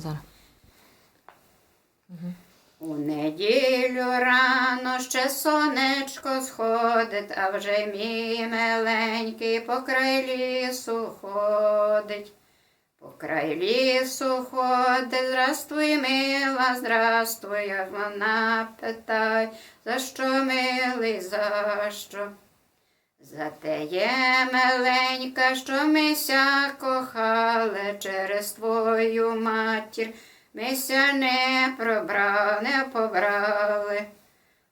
зараз. У неділю рано ще сонечко сходить, а вже мій миленький по край лісу ходить. По край лісу ходить, здравствуй, мила, здравствуй, вона питай, за що милий, за що? За те є миленька, що мися кохали через твою матір, мися не пробрали, не побрали.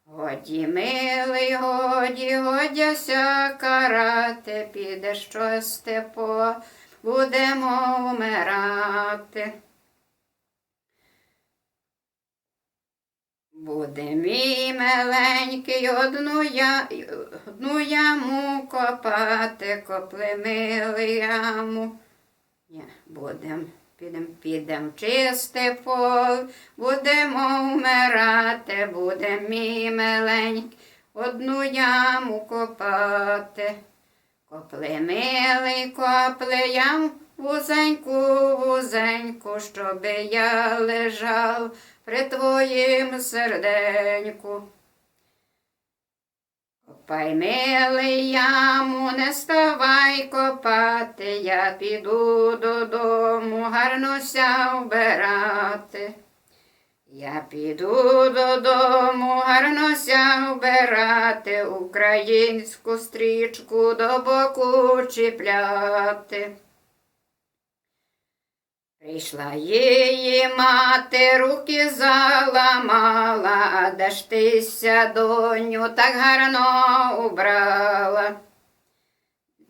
Годі, милий, годі, годяся карати, піде щось степо, будемо вмирати. Буде мій миленький одну, я, одну яму копати, копли яму. Ні, будем, підем, підем чисте пол, будемо вмирати, буде мій миленький одну яму копати. Копли милий, копли ям вузеньку, вузеньку, щоби я лежав при твоїм серденьку. Копай, милий яму, не ставай копати, я піду додому гарнося вбирати. Я піду додому гарнося вбирати, українську стрічку до боку чіпляти. Прийшла її мати, руки заламала, а де ж тися, доню, так гарно убрала.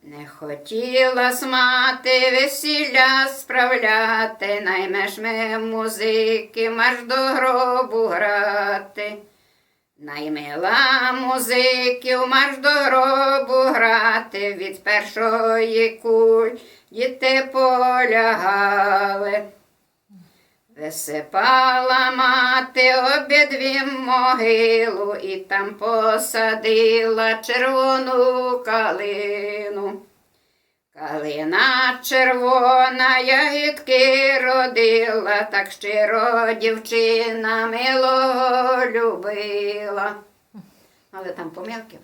Не хотіла с мати весілля справляти, наймеш ми музики, марш до гробу грати. Наймила музиків, марш до гробу грати, від першої куль діти полягали. Висипала мати обидві могилу і там посадила червону калину. Калина червона ягідки родила, так щиро дівчина милого любила. Але там помилки